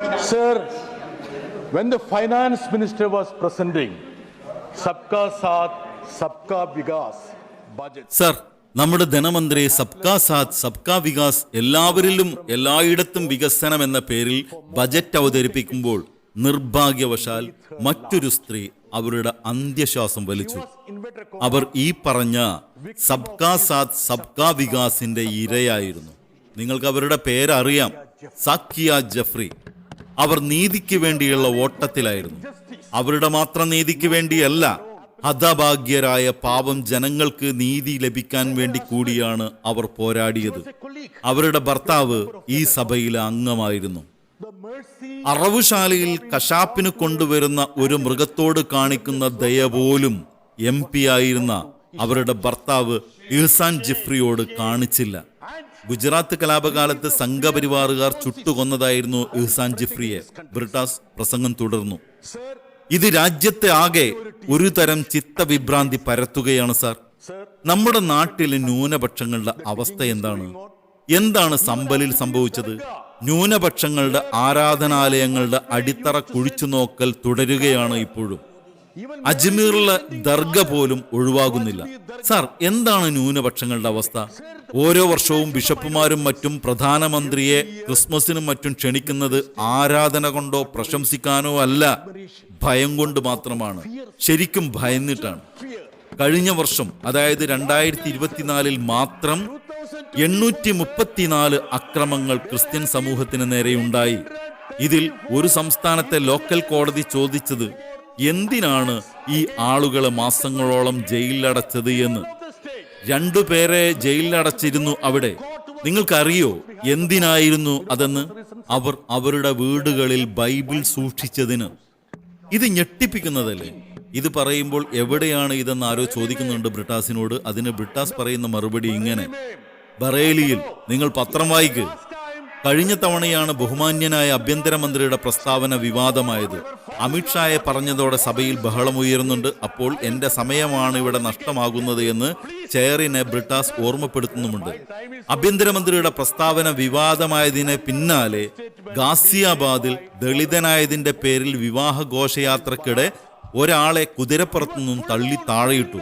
Sir, when the finance minister was presenting Sabka Saath, Sabka Vigas budget, Sir, നമ്മുടെ ധനമന്ത്രി സബ്കാ സാത്ത് സബ്കാ വികാസ് എല്ലാവരിലും എല്ലായിടത്തും വികസനം എന്ന പേരിൽ ബജറ്റ് അവതരിപ്പിക്കുമ്പോൾ നിർഭാഗ്യവശാൽ മറ്റൊരു സ്ത്രീ അവരുടെ അന്ത്യശ്വാസം വലിച്ചു. അവർ ഈ പറഞ്ഞ സബ്കാ സാത്ത് സബ്കാ വികാസിന്റെ ഇരയായിരുന്നു. നിങ്ങൾക്ക് അവരുടെ പേരറിയാം. സാക്കിയ ജഫ്രി. അവർ നീതിക്ക് വേണ്ടിയുള്ള ഓട്ടത്തിലായിരുന്നു. അവരുടെ മാത്രം നീതിക്ക് വേണ്ടിയല്ല ഹതഭാഗ്യരായ പാവം ജനങ്ങൾക്ക് നീതി ലഭിക്കാൻ വേണ്ടി കൂടിയാണ് അവർ പോരാടിയത്. അവരുടെ ഭർത്താവ് ഈ സഭയിലെ അംഗമായിരുന്നു. അറവുശാലയിൽ കശാപ്പിന് കൊണ്ടുവരുന്ന ഒരു മൃഗത്തോട് കാണിക്കുന്ന ദയ പോലും എം പി ആയിരുന്ന അവരുടെ ഭർത്താവ് ഇഹ്സാൻ ജിഫ്രിയോട് കാണിച്ചില്ല. ഗുജറാത്ത് കലാപകാലത്ത് സംഘപരിവാറുകാർ ചുട്ടുകൊന്നതായിരുന്നു ഇഹ്സാൻ ജിഫ്രിയെ. ബ്രിട്ടാസ് പ്രസംഗം തുടർന്നു. ഇത് രാജ്യത്തെ ആകെ ഒരു തരം ചിത്തവിഭ്രാന്തി പരത്തുകയാണ് സാർ. നമ്മുടെ നാട്ടിലെ ന്യൂനപക്ഷങ്ങളുടെ അവസ്ഥ എന്താണ്? എന്താണ് സമ്പലിൽ സംഭവിച്ചത്? ന്യൂനപക്ഷങ്ങളുടെ ആരാധനാലയങ്ങളുടെ അടിത്തറ കുഴിച്ചു നോക്കൽ തുടരുകയാണ് ഇപ്പോഴും. അജ്മീറിലെ ദർഗ പോലും ഒഴിവാകുന്നില്ല. സാർ എന്താണ് ന്യൂനപക്ഷങ്ങളുടെ അവസ്ഥ? ഓരോ വർഷവും ബിഷപ്പുമാരും മറ്റും പ്രധാനമന്ത്രിയെ ക്രിസ്മസിനും മറ്റും ക്ഷണിക്കുന്നത് ആരാധന കൊണ്ടോ പ്രശംസിക്കാനോ അല്ല ഭയം കൊണ്ട് മാത്രമാണ്. ശരിക്കും ഭയന്നിട്ടാണ്. കഴിഞ്ഞ വർഷം അതായത് രണ്ടായിരത്തി ഇരുപത്തിനാലിൽ മാത്രം എണ്ണൂറ്റി മുപ്പത്തിനാല് അക്രമങ്ങൾ ക്രിസ്ത്യൻ സമൂഹത്തിന് നേരെയുണ്ടായി. ഇതിൽ ഒരു സംസ്ഥാനത്തെ ലോക്കൽ കോടതി ചോദിച്ചത് എന്തിനാണ് ഈ ആളുകളെ മാസങ്ങളോളം ജയിലിലടച്ചത് എന്ന്? രണ്ടുപേരെ ജയിലിലടച്ചിരുന്നു അവിടെ. നിങ്ങൾക്കറിയോ എന്തിനായിരുന്നു അതെന്ന്? അവർ അവരുടെ വീടുകളിൽ ബൈബിൾ സൂക്ഷിച്ചതിന്. ഇത് ഞെട്ടിപ്പിക്കുന്നതല്ലേ? ഇത് പറയുമ്പോൾ എവിടെയാണ് ഇതെന്ന് ആരോ ചോദിക്കുന്നുണ്ട് ബ്രിട്ടാസിനോട്. അതിന് ബ്രിട്ടാസ് പറയുന്ന മറുപടി ഇങ്ങനെ. ബറേലിയിൽ നിങ്ങൾ പത്രം വായിക്ക്. കഴിഞ്ഞ തവണയാണ് ബഹുമാന്യനായ ആഭ്യന്തരമന്ത്രിയുടെ പ്രസ്താവന വിവാദമായത്. അമിത്ഷായെ പറഞ്ഞതോടെ സഭയിൽ ബഹളമുയരുന്നുണ്ട് അപ്പോൾ എന്റെ സമയമാണ് ഇവിടെ നഷ്ടമാകുന്നത് എന്ന് ചെയറിനെ ബ്രിട്ടാസ് ഓർമ്മപ്പെടുത്തുന്നുമുണ്ട്. ആഭ്യന്തരമന്ത്രിയുടെ പ്രസ്താവന വിവാദമായതിനെ പിന്നാലെ ഗാസിയാബാദിൽ ദളിതനായതിന്റെ പേരിൽ വിവാഹ ഘോഷയാത്രക്കിടെ ഒരാളെ കുതിരപ്പുറത്തു നിന്നും തള്ളി താഴെയിട്ടു.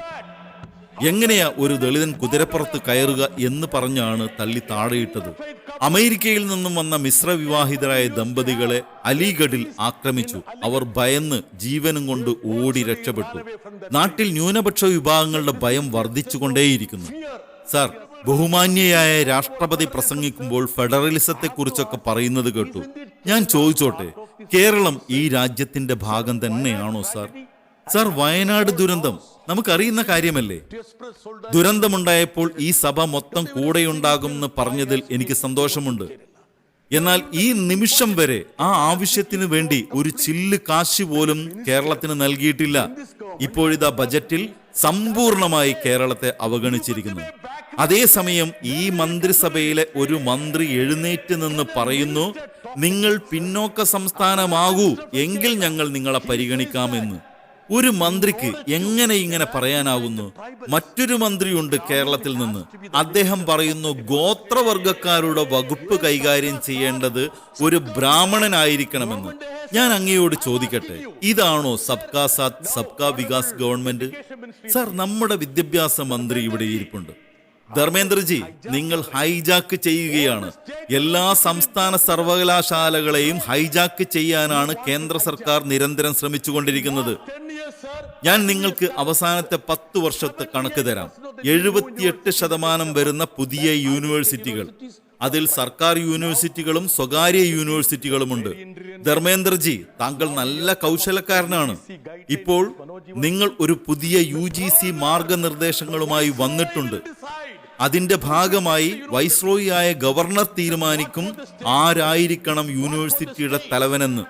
എങ്ങനെയാ ഒരു ദളിതൻ കുതിരപ്പുറത്ത് കയറുക എന്ന് പറഞ്ഞാണ് തള്ളി താഴെയിട്ടത്? അമേരിക്കയിൽ നിന്നും വന്ന മിശ്ര വിവാഹിതരായ ദമ്പതികളെ അലിഗഡിൽ ആക്രമിച്ചു. അവർ ഭയന്ന് ജീവനും കൊണ്ട് ഓടി രക്ഷപ്പെട്ടു. നാട്ടിൽ ന്യൂനപക്ഷ വിഭാഗങ്ങളുടെ ഭയം വർദ്ധിച്ചുകൊണ്ടേയിരിക്കുന്നു. സർ ബഹുമാന്യയായ രാഷ്ട്രപതി പ്രസംഗിക്കുമ്പോൾ ഫെഡറലിസത്തെ കുറിച്ചൊക്കെ പറയുന്നത് കേട്ടു. ഞാൻ ചോദിച്ചോട്ടെ കേരളം ഈ രാജ്യത്തിന്റെ ഭാഗം തന്നെയാണോ സാർ? സാർ വയനാട് ദുരന്തം. നമുക്കറിയുന്ന കാര്യമല്ലേ? ദുരന്തമുണ്ടായപ്പോൾ ഈ സഭ മൊത്തം കൂടെയുണ്ടാകുമെന്ന് പറഞ്ഞതിൽ എനിക്ക് സന്തോഷമുണ്ട്. എന്നാൽ ഈ നിമിഷം വരെ ആ ആവശ്യത്തിന് വേണ്ടി ഒരു ചില്ല് കാശ് പോലും കേരളത്തിന് നൽകിയിട്ടില്ല. ഇപ്പോഴിതാ ബജറ്റിൽ സമ്പൂർണമായി കേരളത്തെ അവഗണിച്ചിരിക്കുന്നു. അതേസമയം ഈ മന്ത്രിസഭയിലെ ഒരു മന്ത്രി എഴുന്നേറ്റ് നിന്ന് പറയുന്നു നിങ്ങൾ പിന്നോക്ക സംസ്ഥാനമാകൂ എങ്കിൽ ഞങ്ങൾ നിങ്ങളെ പരിഗണിക്കാമെന്ന് ഒരു മന്ത്രിക്ക് എങ്ങനെ ഇങ്ങനെ പറയാനാവുന്നു? മറ്റൊരു മന്ത്രിയുണ്ട് കേരളത്തിൽ നിന്ന്. അദ്ദേഹം പറയുന്നു ഗോത്രവർഗക്കാരുടെ വകുപ്പ് കൈകാര്യം ചെയ്യേണ്ടത് ഒരു ബ്രാഹ്മണനായിരിക്കണമെന്ന്. ഞാൻ അങ്ങയോട് ചോദിക്കട്ടെ ഇതാണോ സബ്കാ സാത്ത് സബ്കാ വികാസ് ഗവൺമെന്റ്? സർ നമ്മുടെ വിദ്യാഭ്യാസ മന്ത്രി ഇവിടെ ഇരിപ്പുണ്ട്. ധർമ്മേന്ദ്രജി നിങ്ങൾ ഹൈജാക്ക് ചെയ്യുകയാണ്. എല്ലാ സംസ്ഥാന സർവകലാശാലകളെയും ഹൈജാക്ക് ചെയ്യാനാണ് കേന്ദ്ര സർക്കാർ നിരന്തരം ശ്രമിച്ചുകൊണ്ടിരിക്കുന്നത്. 10 years, sir, ഞാൻ നിങ്ങൾക്ക് അവസാനത്തെ പത്ത് വർഷത്തെ കണക്ക് തരാം. എഴുപത്തിയെട്ട് ശതമാനം വരുന്ന പുതിയ യൂണിവേഴ്സിറ്റികൾ. അതിൽ സർക്കാർ യൂണിവേഴ്സിറ്റികളും സ്വകാര്യ യൂണിവേഴ്സിറ്റികളുമുണ്ട്. ധർമ്മേന്ദ്രജി താങ്കൾ നല്ല കൗശലക്കാരനാണ്. ഇപ്പോൾ നിങ്ങൾ ഒരു പുതിയ യു ജി സി മാർഗനിർദ്ദേശങ്ങളുമായി വന്നിട്ടുണ്ട്. അതിന്റെ ഭാഗമായി വൈസ്രോയിയായ ഗവർണർ തീരുമാനിക്കും ആരായിരിക്കണം യൂണിവേഴ്സിറ്റിയുടെ തലവനെന്ന്.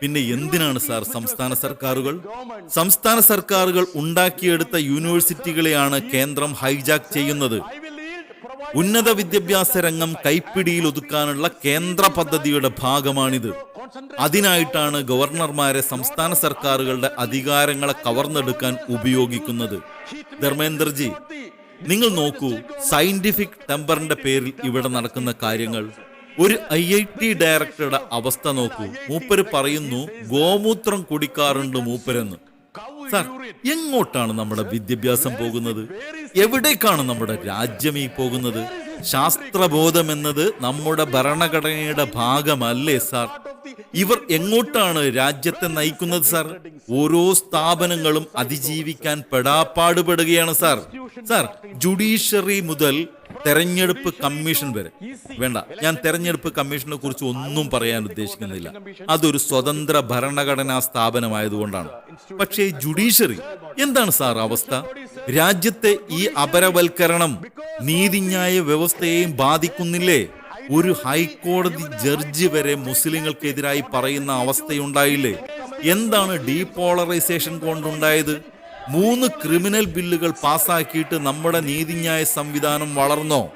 പിന്നെ എന്തിനാണ് സാർ സംസ്ഥാന സർക്കാരുകൾ? സംസ്ഥാന സർക്കാരുകൾ ഉണ്ടാക്കിയെടുത്ത യൂണിവേഴ്സിറ്റികളെയാണ് കേന്ദ്രം ഹൈജാക്ക് ചെയ്യുന്നത്. ഉന്നത വിദ്യാഭ്യാസ രംഗം കൈപ്പിടിയിൽ ഒതുക്കാനുള്ള കേന്ദ്ര പദ്ധതിയുടെ ഭാഗമാണിത്. അതിനായിട്ടാണ് ഗവർണർമാരെ സംസ്ഥാന സർക്കാരുകളുടെ അധികാരങ്ങളെ കവർന്നെടുക്കാൻ ഉപയോഗിക്കുന്നത്. ധർമ്മേന്ദ്രജി നിങ്ങൾ നോക്കൂ സയന്റിഫിക് ടെമ്പറിന്റെ പേരിൽ ഇവിടെ നടക്കുന്ന കാര്യങ്ങൾ. ഒരു ഐ ഐ ടി ഡയറക്ടറുടെ അവസ്ഥ നോക്കൂ. മൂപ്പര് പറയുന്നു ഗോമൂത്രം കുടിക്കാറുണ്ട് മൂപ്പരെന്ന്. സാർ എങ്ങോട്ടാണ് നമ്മുടെ വിദ്യാഭ്യാസം പോകുന്നത്? എവിടേക്കാണ് നമ്മുടെ രാജ്യം ഈ പോകുന്നത്? ശാസ്ത്രബോധം എന്നത് നമ്മുടെ ഭരണഘടനയുടെ ഭാഗമല്ലേ സാർ? ഇവർ എങ്ങോട്ടാണ് രാജ്യത്തെ നയിക്കുന്നത് സാർ? ഓരോ സ്ഥാപനങ്ങളും അതിജീവിക്കാൻ പെടാപ്പാടുപെടുകയാണ് സാർ. സാർ ജുഡീഷ്യറി മുതൽ തെരഞ്ഞെടുപ്പ് കമ്മീഷൻ വരെ. വേണ്ട ഞാൻ തെരഞ്ഞെടുപ്പ് കമ്മീഷനെ കുറിച്ച് ഒന്നും പറയാൻ ഉദ്ദേശിക്കുന്നില്ല. അതൊരു സ്വതന്ത്ര ഭരണഘടനാ സ്ഥാപനമായതുകൊണ്ടാണ്. പക്ഷേ ജുഡീഷ്യറി എന്താണ് സാർ അവസ്ഥ? രാജ്യത്തെ ഈ അപരവൽക്കരണം നീതിന്യായ വ്യവസ്ഥയെയും ബാധിക്കുന്നില്ലേ? ഒരു ഹൈക്കോടതി ജഡ്ജി വരെ മുസ്ലിങ്ങൾക്കെതിരായി പറയുന്ന അവസ്ഥയുണ്ടായില്ലേ? എന്താണ് ഡീപോളറൈസേഷൻ കൊണ്ടുണ്ടായത്? മൂന്ന് ക്രിമിനൽ ബില്ലുകൾ പാസാക്കിയിട്ട് നമ്മുടെ നീതിന്യായ സംവിധാനം വളർന്നോ?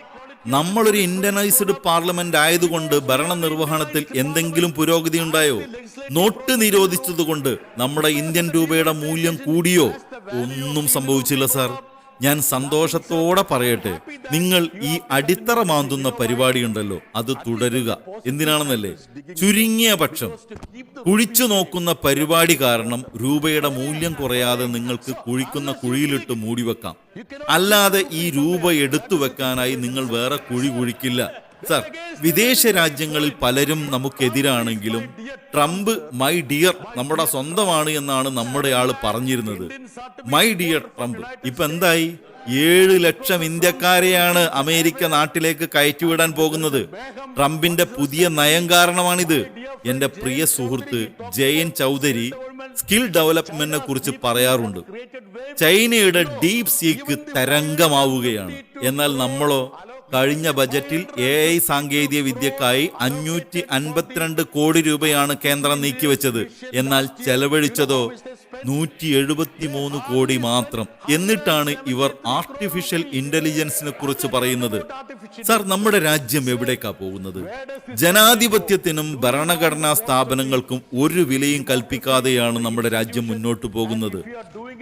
നമ്മളൊരു ഇന്ത്യനൈസ്ഡ് പാർലമെന്റ് ആയതുകൊണ്ട് ഭരണ നിർവഹണത്തിൽ എന്തെങ്കിലും പുരോഗതി ഉണ്ടായോ? നോട്ട് നിരോധിച്ചതുകൊണ്ട് നമ്മുടെ ഇന്ത്യൻ രൂപയുടെ മൂല്യം കൂടിയോ? ഒന്നും സംഭവിച്ചില്ല സാർ. ഞാൻ സന്തോഷത്തോടെ പറയട്ടെ നിങ്ങൾ ഈ അടിത്തറ മാന്തുന്ന പരിപാടിയുണ്ടല്ലോ അത് തുടരുക. എന്തിനാണെന്നല്ലേ? ചുരുങ്ങിയ പക്ഷം. കുഴിച്ചു നോക്കുന്ന പരിപാടി കാരണം രൂപയുടെ മൂല്യം കുറയാതെ നിങ്ങൾക്ക് കുഴിക്കുന്ന കുഴിയിലിട്ട് മൂടിവെക്കാം. അല്ലാതെ ഈ രൂപ എടുത്തു വെക്കാനായി നിങ്ങൾ വേറെ കുഴി കുഴിക്കില്ല. സർ വിദേശ രാജ്യങ്ങളിൽ പലരും നമുക്കെതിരാണെങ്കിലും ട്രംപ് മൈ ഡിയർ നമ്മുടെ സ്വന്തമാണ് എന്നാണ് നമ്മുടെ ആൾ പറഞ്ഞിരുന്നത്. മൈ ഡിയർ ട്രംപ് ഇപ്പൊ എന്തായി? ഏഴ് ലക്ഷം ഇന്ത്യക്കാരെയാണ് അമേരിക്ക നാട്ടിലേക്ക് കയറ്റിവിടാൻ പോകുന്നത്. ട്രംപിന്റെ പുതിയ നയം കാരണമാണിത്. എന്റെ പ്രിയ സുഹൃത്ത് ജയൻ ചൗധരി സ്കിൽ ഡെവലപ്മെന്റിനെ കുറിച്ച് പറയാറുണ്ട്. ചൈനയുടെ ഡീപ് സീക്ക് തരംഗമാവുകയാണ്. എന്നാൽ നമ്മളോ കഴിഞ്ഞ ബജറ്റിൽ എ ഐ സാങ്കേതിക വിദ്യക്കായി അഞ്ഞൂറ്റി അൻപത്തിരണ്ട് കോടി രൂപയാണ് കേന്ദ്രം നീക്കിവെച്ചത്. എന്നാൽ ചെലവഴിച്ചതോ നൂറ്റി എഴുപത്തി മൂന്ന് കോടി മാത്രം. എന്നിട്ടാണ് ഇവർ ആർട്ടിഫിഷ്യൽ ഇന്റലിജൻസിനെ കുറിച്ച് പറയുന്നത്. സാർ നമ്മുടെ രാജ്യം എവിടേക്കാ പോകുന്നത്? ജനാധിപത്യത്തിനും ഭരണഘടനാ സ്ഥാപനങ്ങൾക്കും ഒരു വിലയും കൽപ്പിക്കാതെയാണ് നമ്മുടെ രാജ്യം മുന്നോട്ട് പോകുന്നത്.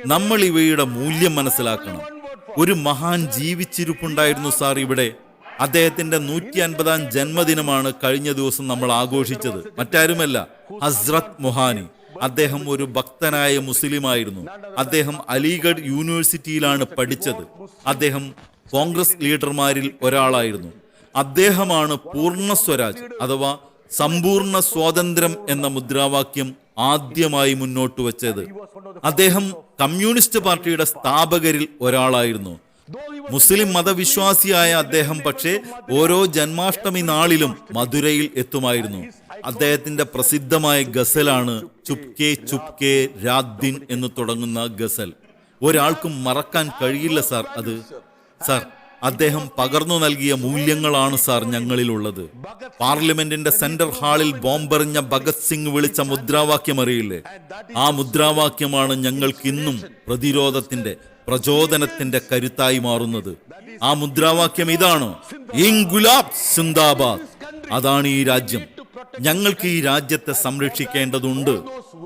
നമ്മൾ ഇവയുടെ മൂല്യം മനസ്സിലാക്കണം. ഒരു മഹാൻ ജീവിച്ചിരിപ്പുണ്ടായിരുന്നു സാർ ഇവിടെ. അദ്ദേഹത്തിന്റെ നൂറ്റി അൻപതാം ജന്മദിനമാണ് കഴിഞ്ഞ ദിവസം നമ്മൾ ആഘോഷിച്ചത്. മറ്റാരുമല്ല ഹസ്രത് മൊഹാനി. അദ്ദേഹം ഒരു ഭക്തനായ മുസ്ലിമായിരുന്നു. അദ്ദേഹം അലിഗഡ് യൂണിവേഴ്സിറ്റിയിലാണ് പഠിച്ചത്. അദ്ദേഹം കോൺഗ്രസ് ലീഡർമാരിൽ ഒരാളായിരുന്നു. അദ്ദേഹമാണ് പൂർണ സ്വരാജ് അഥവാ സമ്പൂർണ സ്വാതന്ത്ര്യം എന്ന മുദ്രാവാക്യം ആദ്യമായി മുന്നോട്ട് വച്ചത്. അദ്ദേഹം കമ്മ്യൂണിസ്റ്റ് പാർട്ടിയുടെ സ്ഥാപകരിൽ ഒരാളായിരുന്നു. മുസ്ലിം മതവിശ്വാസിയായ അദ്ദേഹം പക്ഷേ ഓരോ ജന്മാഷ്ടമി നാളിലും മധുരയിൽ എത്തുമായിരുന്നു. അദ്ദേഹത്തിന്റെ പ്രസിദ്ധമായ ഗസലാണ് ചുപ്കെ ചുപ്കെ രാദ്ദിൻ എന്ന് തുടങ്ങുന്ന ഗസൽ. ഒരാൾക്കും മറക്കാൻ കഴിയില്ല സാർ അത്. സാർ അദ്ദേഹം പകർന്നു നൽകിയ മൂല്യങ്ങളാണ് സാർ ഞങ്ങളിലുള്ളത്. പാർലമെന്റിന്റെ സെന്റർ ഹാളിൽ ബോംബെറിഞ്ഞ ഭഗത് സിംഗ് വിളിച്ച മുദ്രാവാക്യം അറിയില്ലേ? ആ മുദ്രാവാക്യമാണ് ഞങ്ങൾക്ക് ഇന്നും പ്രതിരോധത്തിന്റെ പ്രചോദനത്തിന്റെ കരുത്തായി മാറുന്നത്. ആ മുദ്രാവാക്യം ഇതാണ്? ഇൻഗുലാബ് സിന്ദാബാദ്. അതാണ് ഈ രാജ്യം. ഞങ്ങൾക്ക് ഈ രാജ്യത്തെ സംരക്ഷിക്കേണ്ടതുണ്ട്.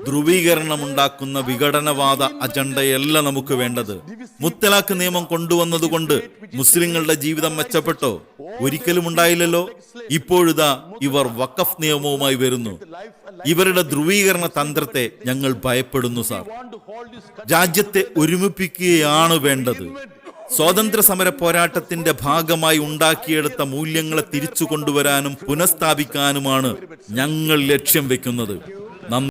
ധ്രുവീകരണം ഉണ്ടാക്കുന്ന വിഘടനവാദ അജണ്ടയല്ല നമുക്ക് വേണ്ടത്. മുത്തലാഖ് നിയമം കൊണ്ടുവന്നതുകൊണ്ട് മുസ്ലിങ്ങളുടെ ജീവിതം മെച്ചപ്പെട്ടോ? ഒരിക്കലും ഉണ്ടായില്ലല്ലോ. ഇപ്പോഴിതാ ഇവർ വഖഫ് നിയമവുമായി വരുന്നു. ഇവരുടെ ധ്രുവീകരണ തന്ത്രത്തെ ഞങ്ങൾ ഭയപ്പെടുന്നു സാർ. രാജ്യത്തെ ഒരുമിപ്പിക്കുകയാണ് വേണ്ടത്. സ്വാതന്ത്ര്യ സമര പോരാട്ടത്തിന്റെ ഭാഗമായി ഉണ്ടാക്കിയെടുത്ത മൂല്യങ്ങളെ തിരിച്ചു കൊണ്ടുവരാനും പുനഃസ്ഥാപിക്കാനുമാണ് ഞങ്ങൾ ലക്ഷ്യം വെക്കുന്നത്.